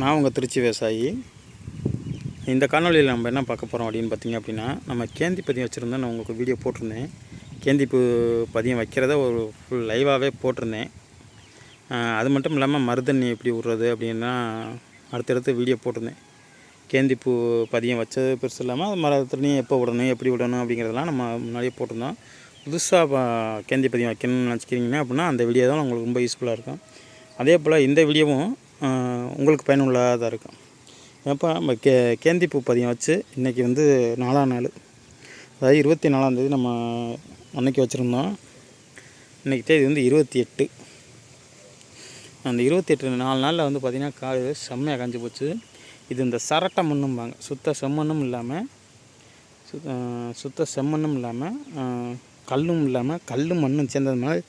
நான் உங்கள் திருச்சி விவசாயி. இந்த காணொலியில் நம்ம என்ன பார்க்க போகிறோம் அப்படின்னு பார்த்தீங்க அப்படின்னா நம்ம கேந்தி பதியம் வச்சுருந்தோம். நான் உங்களுக்கு வீடியோ போட்டிருந்தேன். கேந்திப்பு பதியம் வைக்கிறத ஒரு ஃபுல் லைவாகவே போட்டிருந்தேன். அது மட்டும் இல்லாமல் மருதண்ணி எப்படி விட்றது அப்படின்னா அடுத்தடுத்து வீடியோ போட்டிருந்தேன். கேந்திப்பூ பதியம் வச்சது பெருசு இல்லாமல் மரத்தண்ணி எப்போ விடணும் எப்படி விடணும் அப்படிங்கிறதெல்லாம் நம்ம முன்னாடியே போட்டிருந்தோம். புதுசாக கேந்தி பதியம் வைக்கணும்னு நினச்சிக்கிறீங்கன்னா அப்படின்னா அந்த வீடியோ தான் உங்களுக்கு ரொம்ப யூஸ்ஃபுல்லாக இருக்கும். அதே போல் இந்த வீடியோவும் உங்களுக்கு பயனுள்ளதாக இருக்கும். ஏப்பா நம்ம கே கேந்திப்பூ பதியம் வச்சு இன்றைக்கி வந்து நாலாம் நாள். அதாவது இருபத்தி நாலாந்தேதி நம்ம அன்னைக்கு வச்சுருந்தோம். இன்றைக்கி தேதி வந்து இருபத்தி எட்டு. அந்த இருபத்தி எட்டு நாலு நாளில் வந்து பார்த்திங்கன்னா காடு செம்மையாக காஞ்சி போச்சு. இது இந்த சரட்டை மண்ணும்பாங்க. சுத்த செம்மண்ணும் இல்லாமல் சுத்த செம்மண்ணும் இல்லாமல் கல்லும் இல்லாமல் கல்லும் மண்ணும் சேர்ந்தது மாதிரி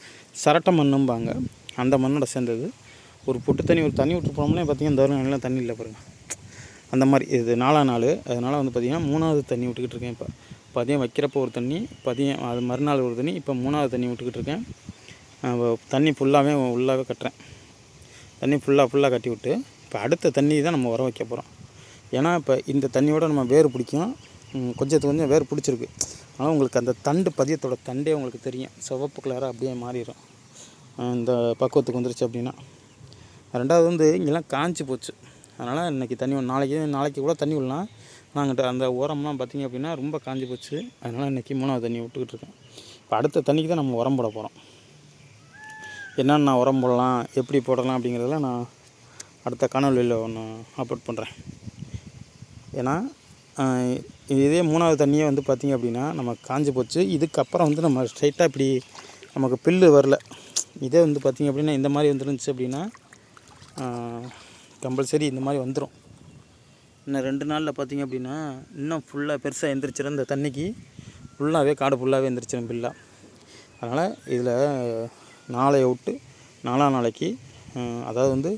சரட்டை மண்ணும்பாங்க. அந்த மண்ணோட சேர்ந்தது. ஒரு பொட்டு தண்ணி ஒரு தண்ணி விட்டு போனோம்னா பார்த்திங்கன்னா இந்த வருடம் நல்லா தண்ணி இல்லை பாருங்கள் அந்த மாதிரி இது நாலாம் நாள். அதனால் வந்து பார்த்திங்கன்னா மூணாவது தண்ணி விட்டுக்கிட்டு இருக்கேன் இப்போ. பதியம் வைக்கிறப்போ ஒரு தண்ணி பதியம் அது மறுநாள் ஒரு தண்ணி இப்போ மூணாவது தண்ணி விட்டுக்கிட்டு இருக்கேன். தண்ணி ஃபுல்லாகவே உள்ளாகவே கட்டுறேன். தண்ணி ஃபுல்லாக ஃபுல்லாக கட்டி விட்டு இப்போ அடுத்த தண்ணி தான் நம்ம உரம் வைக்க போகிறோம் ஏன்னா இப்போ இந்த தண்ணியோட நம்ம வேர் பிடிக்கும். கொஞ்சத்து கொஞ்சத்துக்கு கொஞ்சம் வேர் பிடிச்சிருக்கு. ஆனால் உங்களுக்கு அந்த தண்டு பதியத்தோட தண்டே உங்களுக்கு தெரியும். சிவப்பு கலராக அப்படியே மாறிடும். இந்த பக்குவத்துக்கு வந்துருச்சு அப்படின்னா. ரெண்டாவது வந்து இங்கெல்லாம் காஞ்சி போச்சு. அதனால் இன்றைக்கி தண்ணி விடணும். நாளைக்கு நாளைக்கு கூட தண்ணி விடலாம். நாங்கள் அந்த உரம்லாம் பார்த்திங்க அப்படின்னா ரொம்ப காஞ்சி போச்சு. அதனால் இன்றைக்கி மூணாவது தண்ணி விட்டுக்கிட்டு இருக்கேன். இப்போ அடுத்த தண்ணிக்கு தான் நம்ம உரம் போட போகிறோம் என்னென்ன உரம் போடலாம் எப்படி போடலாம் அப்படிங்கிறதெல்லாம் நான் அடுத்த காணொலியில் ஒன்று அப்லோட் பண்ணுறேன் ஏன்னா இதே மூணாவது தண்ணியே வந்து பார்த்திங்க அப்படின்னா நம்ம காஞ்சி போச்சு. இதுக்கப்புறம் வந்து நம்ம ஸ்ட்ரைட்டாக இப்படி நமக்கு பில்லு வரல. இதே வந்து பார்த்திங்க அப்படின்னா இந்த மாதிரி வந்துருந்துச்சு அப்படின்னா கம்பல்சரி இந்த மாதிரி வந்துடும் இன்னும் ரெண்டு நாளில் பார்த்திங்க அப்படின்னா இன்னும் ஃபுல்லாக பெருசாக எந்திரிச்சிடும் இந்த தண்ணிக்கு. ஃபுல்லாகவே காடு ஃபுல்லாகவே எந்திரிச்சிடும் பில்லாக அதனால் இதில் நாளையை விட்டு நாலாம் நாளைக்கு அதாவது வந்து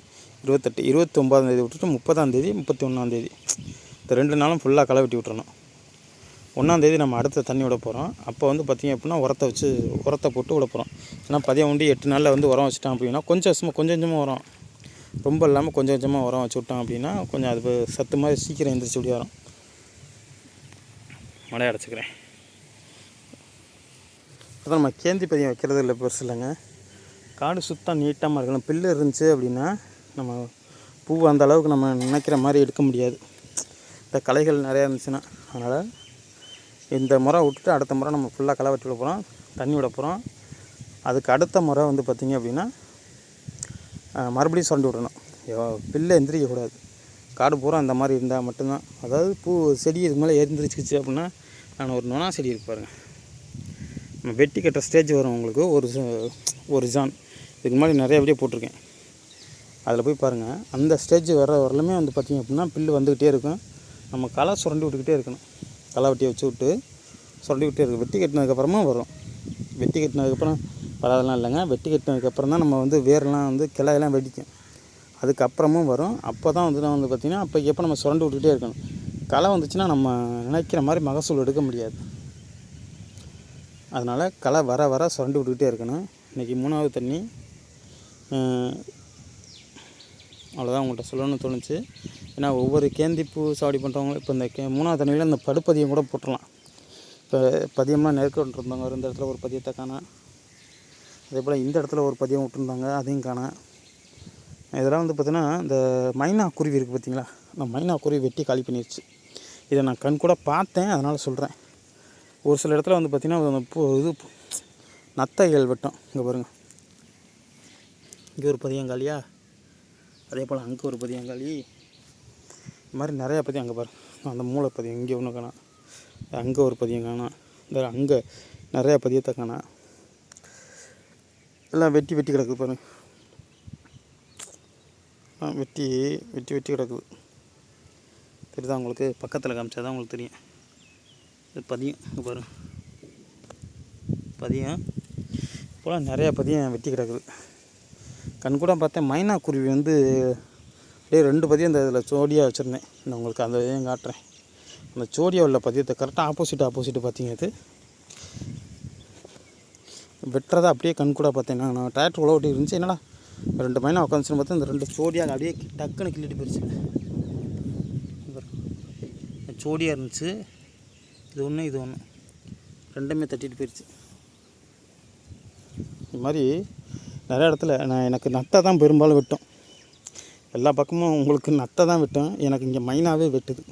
இருபத்தெட்டு இருபத்தி ஒம்பதாந்தேதி விட்டுட்டு முப்பதாந்தேதி முப்பத்தி ஒன்றாந்தேதி இந்த ரெண்டு நாளும் ஃபுல்லாக களை வெட்டி விட்டுறணும். ஒன்றாந்தேதி நம்ம அடுத்த தண்ணி விட போகிறோம் அப்போ வந்து பார்த்திங்க அப்படின்னா உரத்தை வச்சு உரத்தை போட்டு விட போகிறோம் ஏன்னா பதியம் உண்டி எட்டு நாளில் வந்து உரம் வச்சுட்டோம் அப்படின்னா கொஞ்சம் சும்மா கொஞ்சம் கொஞ்சமாக உரம் ரொம்ப இல்லாமல் கொஞ்சம் கொஞ்சமாக உரம் வச்சு விட்டோம் அப்படின்னா கொஞ்சம் அது சத்து மாதிரி சீக்கிரம் எந்திரிச்சு விடிய வரும். மழை அடைச்சிக்கிறேன். அதான் நம்ம கேந்தி பதியம் வைக்கிறது இல்லை பெருசு இல்லைங்க. காடு சுத்தம் நீட்டமாக இருக்கணும். பில்லு இருந்துச்சு அப்படின்னா நம்ம பூ அந்த அளவுக்கு நம்ம நினைக்கிற மாதிரி எடுக்க முடியாது. இந்த களைகள் நிறையா இருந்துச்சுன்னா. அதனால் இந்த முறை விட்டுட்டு அடுத்த முறை நம்ம ஃபுல்லாக களை வெட்டி விட போகிறோம் தண்ணி விட போகிறோம் அதுக்கு அடுத்த முறை வந்து பார்த்திங்க அப்படின்னா மறுபடியும் சுரண்டி விடணும். எவ- எந்திரிக்கக்கூடாது காடு பூரா அந்த மாதிரி இருந்தால் மட்டும்தான். அதாவது பூ செடி இது மேலே எந்திரிச்சிக்கிச்சு அப்படின்னா நான் ஒரு நொனா செடி இருக்கு பாருங்கள் நம்ம வெட்டி கட்டுற ஸ்டேஜ் வரும் உங்களுக்கு. ஒரு ஒரு ஜான். இதுக்கு முன்னாடி நிறைய வீடியோ போட்டிருக்கேன். அதில் போய் பாருங்கள் அந்த ஸ்டேஜ் வர வரலுமே வந்து பார்த்திங்க அப்படின்னா பில்லு வந்துக்கிட்டே இருக்கும். நம்ம களை சுரண்டி விட்டுக்கிட்டே இருக்கணும். களை வெட்டியை வச்சு விட்டு சுரண்டி விட்டே இருக்கும் வெட்டி கட்டினதுக்கப்புறமா வரும். வெட்டி கட்டினதுக்கப்புறம் வராதெல்லாம் இல்லைங்க. வெட்டி கட்டினதுக்கப்புறம் தான் நம்ம வந்து வேரெல்லாம் வந்து கிளையெல்லாம் வெடிக்கும். அதுக்கப்புறமும் வரும். அப்போ தான் வந்து நான் வந்து பார்த்திங்கன்னா அப்போ எப்போ நம்ம சுரண்டி விட்டுக்கிட்டே இருக்கணும். களை வந்துச்சுன்னா நம்ம நினைக்கிற மாதிரி மகசூல் எடுக்க முடியாது. அதனால் களை வர வர சுரண்டி விட்டுக்கிட்டே இருக்கணும். இன்றைக்கி மூணாவது தண்ணி. அவ்வளோதான் உங்கள்கிட்ட சொல்லணும்னு தோணுச்சு. ஏன்னா ஒவ்வொரு கேந்திப்பூ சாவடி பண்ணுறவங்க இப்போ இந்த கே மூணாவது தண்ணியில் இந்த படுப்பதியம் கூட போட்டுடலாம் இப்போ பதியம்லாம் நெருக்க ஒரு இந்த இடத்துல ஒரு பதியத்தை காணோம் அதே போல் இந்த இடத்துல ஒரு பதியம் விட்டுருந்தாங்க அதையும் காணேன். இதெல்லாம் வந்து பார்த்திங்கன்னா இந்த மைனா குருவி இருக்குது பார்த்தீங்களா? அந்த மைனா குருவி வெட்டி காலி பண்ணிடுச்சு இதை நான் கண் கூட பார்த்தேன் அதனால் சொல்கிறேன் ஒரு சில இடத்துல வந்து பார்த்திங்கன்னா இது நத்தைகள் வெட்டும். இங்கே பாருங்கள் இங்கே ஒரு பதியங்காலியா? அதே போல் அங்கே ஒரு பதியங்காலி. இது மாதிரி நிறையா பதியம் அங்கே பாருங்க. அந்த மூளை பதியம் இங்கே ஒன்று காணா அங்கே ஒரு பதியம் காணா இந்த அங்கே நிறையா பதியத்தை காணா எல்லாம் வெட்டி வெட்டி கிடக்குது பாருங்கள் வெட்டி வெட்டி வெட்டி கிடக்குது. தெரியுதா உங்களுக்கு? பக்கத்தில் காமிச்சா தான் உங்களுக்கு தெரியும். இது பதியம் இங்கே பாருங்க பதியம். இப்போலாம் நிறையா பதியம் வெட்டி கிடக்குது. கண் கூட பார்த்தேன். மைனா குருவி வந்து அப்படியே ரெண்டு பதியம் இந்த இதில் ஜோடியாக வச்சுருந்தேன். நான் உங்களுக்கு அந்த இதையும் காட்டுறேன். அந்த ஜோடியாக உள்ள பதியத்தை கரெக்டாக ஆப்போசிட் ஆப்போசிட் பார்த்தீங்க அது வெட்டுறதை அப்படியே கண் கூட பார்த்தேன். நான் நான் டிராக்டர் உழவு ஓட்டி இருந்துச்சு. என்னடா? ரெண்டு மைனா உட்காந்துச்சுன்னு பார்த்தா இந்த ரெண்டு சோடியாக அப்படியே டக்குன்னு கிள்ளிட்டு போயிடுச்சு சோடியாக இருந்துச்சு. இது ஒன்று இது ஒன்று ரெண்டுமே தட்டிட்டு போயிடுச்சு இது மாதிரி நிறைய இடத்துல நான் எனக்கு நத்தை தான் பெரும்பாலும் வெட்டும். எல்லா பக்கமும் உங்களுக்கு நத்தை தான் வெட்டும். எனக்கு இங்கே மைனாவே வெட்டுது.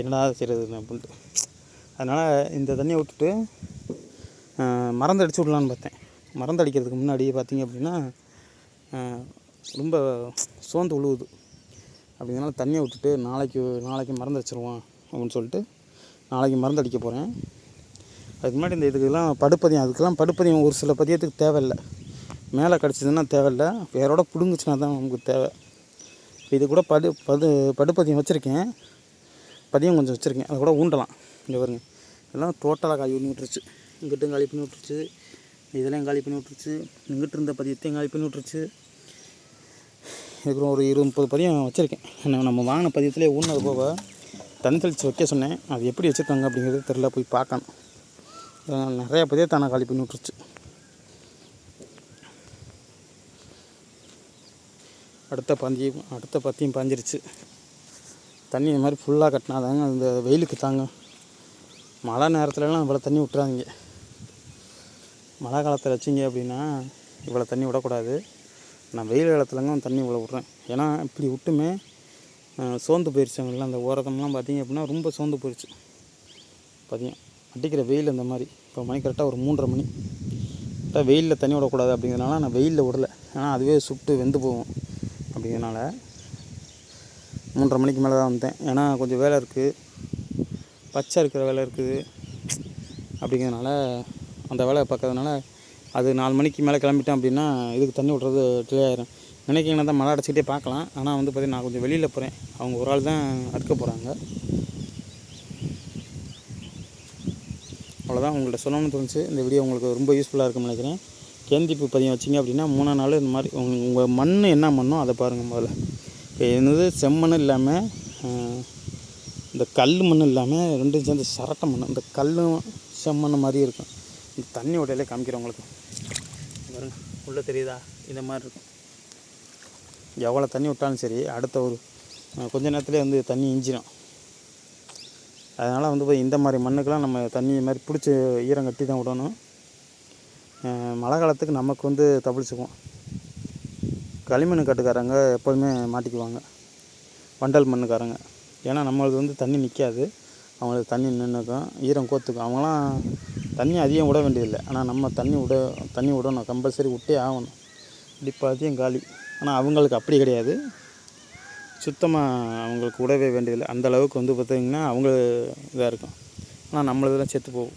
என்னடா செய்கிறது அப்படின்ட்டு அதனால் இந்த தண்ணியை விட்டுட்டு மருந்து அடிச்சு விடலான்னு பார்த்தேன். மருந்து அடிக்கிறதுக்கு முன்னாடி பார்த்திங்க அப்படின்னா ரொம்ப சோர்ந்து உழுவுது. அப்படிங்கிறனால தண்ணியை விட்டுட்டு நாளைக்கு நாளைக்கு மருந்து அடிச்சிருவோம் அப்படின்னு சொல்லிட்டு நாளைக்கு மருந்து அடிக்க போகிறேன் அதுக்கு முன்னாடி இந்த இதுக்கெல்லாம் படுப்பதியம் அதுக்கெல்லாம் படுப்பதியம் ஒரு சில பதியத்துக்கு தேவையில்லை. மேலே கிடச்சிதுன்னா தேவையில்லை. வேறோட பிடுங்குச்சுன்னா தான் நமக்கு தேவை. இது கூட படு பது படுப்பதியம் வச்சுருக்கேன். பதியம் கொஞ்சம் வச்சுருக்கேன். அதை கூட ஊண்டலாம். இங்கே பாருங்க. எல்லாம் டோட்டலாக காய் ஊண்டிட்டுருச்சு விட்டுருச்சு இங்கிட்டும் காலி பண்ணி விட்டுருச்சு. இதெல்லாம் காலி பண்ணி விட்டுருச்சு. இங்கிட்டு இருந்த பதியத்தையும் காலி பண்ணி விட்டுருச்சு. இதுக்கு ஒரு இருபது முப்பது பதியம் வச்சுருக்கேன். என்ன நம்ம வாங்கின பதியத்திலே ஊனது போக தண்ணி தெளித்து வைக்க சொன்னேன். அது எப்படி வச்சுருக்காங்க அப்படிங்கிறது தெரில போய் பார்க்கணும். நிறையா நிறைய பதியத்தை காலி பண்ணி விட்டுருச்சு. அடுத்த பந்தியும் அடுத்த பத்தியும் பாஞ்சிருச்சு. தண்ணி இந்த மாதிரி ஃபுல்லாக கட்டினாதாங்க அந்த வெயிலுக்கு தாங்க. மழை நேரத்துலலாம் இவ்வளோ தண்ணி விட்டுறாதீங்க. மழை காலத்தில் வச்சிங்க அப்படின்னா இவ்வளோ தண்ணி விடக்கூடாது. நான் வெயில் காலத்துலங்க தண்ணி இவ்வளோ விட்றேன். ஏன்னா இப்படி விட்டுமே சோர்ந்து போயிடுச்சாங்கல்ல அந்த ஓரத்தம்லாம் பார்த்திங்க அப்படின்னா ரொம்ப சோர்ந்து போயிடுச்சு பார்த்திங்க அடிக்கிற வெயில் அந்த மாதிரி. இப்போ மணி கரெக்டாக ஒரு மூன்றரை மணி. கரெக்டாக வெயிலில் தண்ணி விடக்கூடாது அப்படிங்கிறதுனால நான் வெயிலில் விடல. ஏன்னா அதுவே சுட்டு வெந்து போகும். அப்படிங்கிறனால மூன்றரை மணிக்கு மேலே தான் வந்தேன். ஏன்னா கொஞ்சம் வேலை இருக்குது பச்சை இருக்கிற வேலை இருக்குது. அப்படிங்கிறதுனால அந்த வேலை பார்க்கறதுனால அது நாலு மணிக்கு மேலே கிளம்பிட்டேன் அப்படின்னா இதுக்கு தண்ணி விட்றது டிலே ஆயிரும். நினைக்கிங்கன்னா தான் மழை அடைச்சிக்கிட்டே பார்க்கலாம். ஆனால் வந்து பார்த்தீங்கன்னா நான் கொஞ்சம் வெளியில் போகிறேன் அவங்க ஒரு ஆள் தான் அடுக்க போகிறாங்க அவ்வளோதான் உங்கள்கிட்ட சொல்லணும்னு தோணுச்சு. இந்த வீடியோ உங்களுக்கு ரொம்ப யூஸ்ஃபுல்லாக இருக்கும்னு நினைக்கிறேன். கேந்திப்பு பதியம் வச்சிங்க அப்படின்னா மூணாம் நாள் இந்த மாதிரி உங்கள் உங்கள் மண் என்ன மண்ணோ அதை பாருங்கள் முதல்ல. இப்போ என்னது? செம்மண் இல்லாமல் இந்த கல் மண் இல்லாமல் ரெண்டும் சேர்ந்து சரட்டை மண் இந்த கல்லும் செம்மண் மாதிரி இருக்கும். இந்த தண்ணி உடையிலே காமிக்கிறேன் உங்களுக்கு. பாருங்க உள்ளே தெரியுதா? இந்த மாதிரி இருக்கும். எவ்வளோ தண்ணி விட்டாலும் சரி அடுத்த ஒரு கொஞ்ச நேரத்துலேயே வந்து தண்ணி இஞ்சிடும் அதனால் வந்து போய் இந்த மாதிரி மண்ணுக்கெல்லாம் நம்ம தண்ணி மாதிரி பிடிச்சி ஈரம் கட்டி தான் விடணும். மழை காலத்துக்கு நமக்கு வந்து தப்பிச்சுக்குவோம் களிமண் கட்டுக்காரங்க எப்போதுமே மாட்டிக்குவாங்க. வண்டல் மண்ணுக்காரங்க. ஏன்னா நம்மளுக்கு வந்து தண்ணி நிற்காது. அவங்களுக்கு தண்ணி நின்றுக்கும் ஈரம் கோத்துக்கும். அவங்களாம் தண்ணி அதிகம் விட வேண்டியதில்லை. ஆனால் நம்ம தண்ணி விட தண்ணி விடணும். கம்பல்சரி விட்டே ஆகணும். இப்படி பார்த்தியும் காலி. ஆனால் அவங்களுக்கு அப்படி கிடையாது. சுத்தமாக அவங்களுக்கு விடவே வேண்டியதில்லை. அந்த அளவுக்கு வந்து பார்த்திங்கன்னா அவங்க இதாக இருக்கும். ஆனால் நம்மளதெல்லாம் செத்து போகும்.